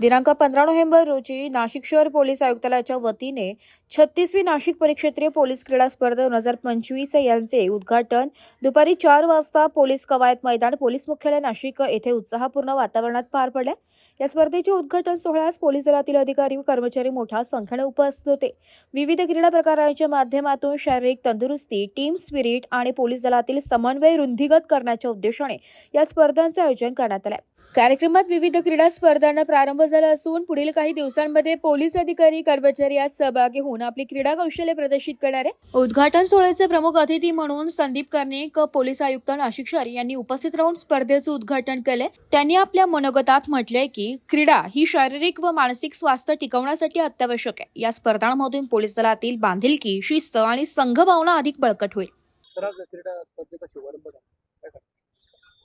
दिनांक पंधरा नोव्हेंबर रोजी नाशिक शहर पोलीस आयुक्तालयाच्या वतीने छत्तीसवी नाशिक परिक्षेत्रीय पोलीस क्रीडा स्पर्धा दोन हजार पंचवीस यांचे उद्घाटन दुपारी चार वाजता पोलीस कवायत मैदान पोलीस मुख्यालय नाशिक येथे उत्साहपूर्ण वातावरणात पार पडले या स्पर्धेच्या उद्घाटन सोहळ्यास पोलीस दलातील अधिकारी व कर्मचारी मोठ्या संख्येने उपस्थित होते. विविध क्रीडा प्रकारांच्या माध्यमातून शारीरिक तंदुरुस्ती टीम स्पिरिट आणि पोलीस दलातील समन्वय रुंदीगत करण्याच्या उद्देशाने या स्पर्धांचे आयोजन करण्यात आले. कार्यक्रमात विविध क्रीडा स्पर्धांना प्रारंभ झाला असून पुढील काही दिवसांमध्ये पोलीस अधिकारी कर्मचारी यात सहभागी होऊन आपली क्रीडा कौशल्य प्रदर्शित करणार आहे. उद्घाटन सोहळ्याचे प्रमुख अतिथी म्हणून संदीप कर्णिक पोलीस आयुक्त नाशिक शहर यांनी उपस्थित राहून स्पर्धेचे उद्घाटन केले त्यांनी आपल्या मनोगतात म्हटले की क्रीडा ही शारीरिक व मानसिक स्वास्थ्य टिकवण्यासाठी अत्यावश्यक आहे. या स्पर्धांमधून पोलीस दलातील बांधिलकी शिस्त आणि संघभावना अधिक बळकट होईल सर आज क्रीडा स्पर्धेचा शुभारंभ झाला काय सांगता?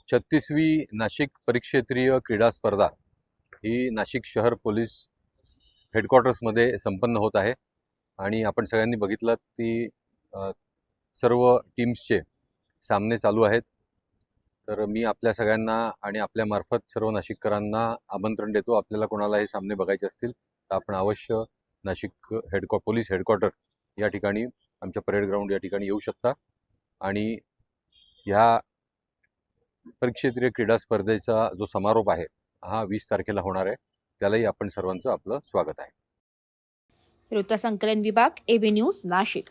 छत्तीसवी नाशिक परिक्षेत्रीय क्रीडा स्पर्धा ही नाशिक शहर पोलीस हेडक्वार्टर्समध्ये संपन्न होत आहे. आणि आपण सगळ्यांनी बघितलं की सर्व टीम्सचे सामने चालू आहेत. तर मी आपल्या सगळ्यांना आणि आपल्यामार्फत सर्व नाशिककरांना आमंत्रण देतो. आपल्याला कोणाला हे सामने बघायचे असतील तर आपण अवश्य नाशिक हेडक्वा पोलीस हेडक्वार्टर या ठिकाणी आमच्या परेड ग्राउंड या ठिकाणी येऊ शकता. आणि ह्या परिक्षेत्रीय क्रीडा स्पर्धेचा जो समारोप आहे हा वीस तारखेला होणार आहे. त्यालाही आपण सर्वांचं आपलं स्वागत आहे. वृत्तसंकलन विभाग एबी न्यूज नाशिक.